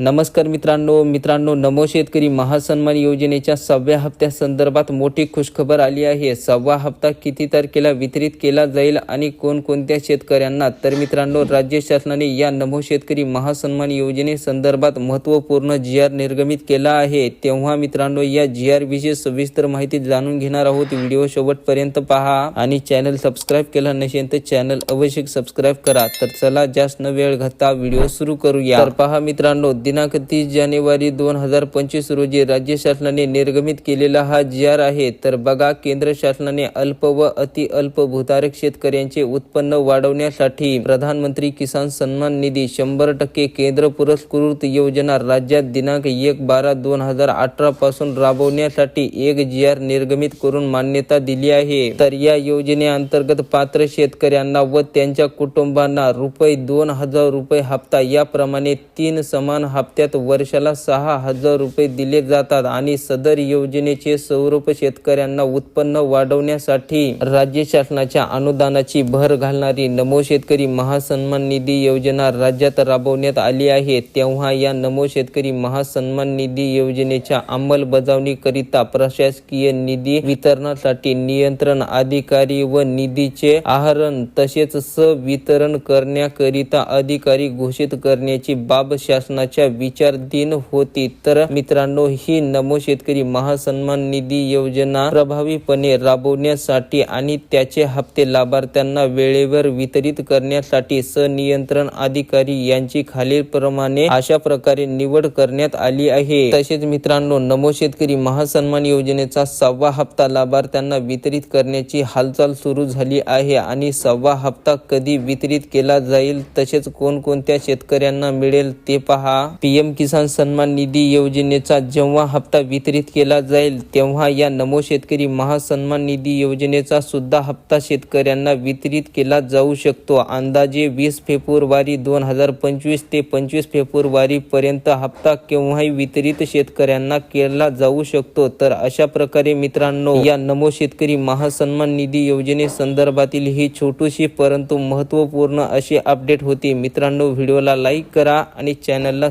नमस्कार मित्रांनो मित्रांनो नमो शेतकरी महासन्मान योजनेच्या सहाव्या हप्त्या संदर्भात मोठी खुशखबर आली आहे. सहावा हप्ता किती तारखेला वितरित केला जाईल आणि कोणकोणत्या शेतकऱ्यांना? तर मित्रांनो राज्य शासनाने या नमो शेतकरी महासन्मान योजनेसंदर्भात महत्त्वपूर्ण जी आर निर्गमित केला आहे. तेव्हा मित्रांनो या जी आर विषयी सविस्तर माहिती जाणून घेणार आहोत. व्हिडिओ शेवटपर्यंत पहा आणि चॅनल सबस्क्राईब केला नसेल तर चॅनल अवश्य सबस्क्राईब करा. तर चला जास्त न वेळ घालता व्हिडिओ सुरू करूया. तर पहा मित्रांनो दिनांक तीस जानेवारी दोन हजार पंचवीस रोजी राज्य शासनाने निर्गमित केलेला हा जी आर आहे तर बघा केंद्र शासनाने अल्प व अतिअल्प भूधारक शेतकऱ्यांचे उत्पन्न वाढवण्यासाठी प्रधानमंत्री किसान सन्मान निधी शंभर टक्के केंद्र पुरस्कृत योजना राज्यात दिनांक एक बारा दोन हजार अठरा पासून राबवण्यासाठी एक जी आर निर्गमित करून मान्यता दिली आहे. तर या योजनेअंतर्गत पात्र शेतकऱ्यांना व त्यांच्या कुटुंबांना रुपये दोन हजार रुपये हप्ता याप्रमाणे तीन समान हप्त्यात वर्षाला सहा हजार रुपये दिले जातात आणि सदर योजनेचे स्वरूप शेतकऱ्यांना उत्पन्न वाढवण्यासाठी राज्य शासनाच्या अनुदानाची भर घालणारी नमो शेतकरी महासन्मान निधी योजना राज्यात राबवण्यात आली आहे. तेव्हा या नमो शेतकरी महासन्मान निधी योजनेच्या अंमलबजावणीकरिता प्रशासकीय निधी वितरणासाठी नियंत्रण अधिकारी व निधीचे आहरण तसेच वितरण करण्याकरिता अधिकारी घोषित करण्याची बाब शासनाच्या विचारधीन होती. तर मित्रांनो ही नमो शेतकरी महासन्मान निधी योजना प्रभावीपणे राबवण्यासाठी आणि त्याचे हप्ते लाभार्थ्यांना वेळेवर वितरित करण्यासाठी सनियंत्रण अधिकारी यांची खालीलप्रमाणे अशा प्रकारे निवड करण्यात आली आहे. तसेच मित्रांनो नमो शेतकरी महासन्मान योजनेचा सहावा हप्ता लाभार्थ्यांना वितरित करण्याची हालचाल सुरू झाली आहे आणि सहावा हप्ता कधी वितरित केला जाईल तसेच कोणकोणत्या शेतकऱ्यांना मिळेल ते पहा. पीएम किसान सन्मान निधी योजनेचा जेव्हा हप्ता वितरित केला जाईल तेव्हा या नमो शेतकरी महासन्मान निधी योजनेचा सुद्धा हप्ता शेतकऱ्यांना वितरित केला जाऊ शकतो. अंदाजे वीस फेब्रुवारी दोन हजार पंचवीस ते पंचवीस फेब्रुवारी पर्यंत हप्ता केव्हाही वितरित शेतकऱ्यांना केला जाऊ शकतो. तर अशा प्रकारे मित्रांनो या नमो शेतकरी महासन्मान निधी योजने संदर्भातील ही छोटीशी परंतु महत्त्वपूर्ण अशी अपडेट होती. मित्रांनो व्हिडिओला लाईक करा आणि चॅनलला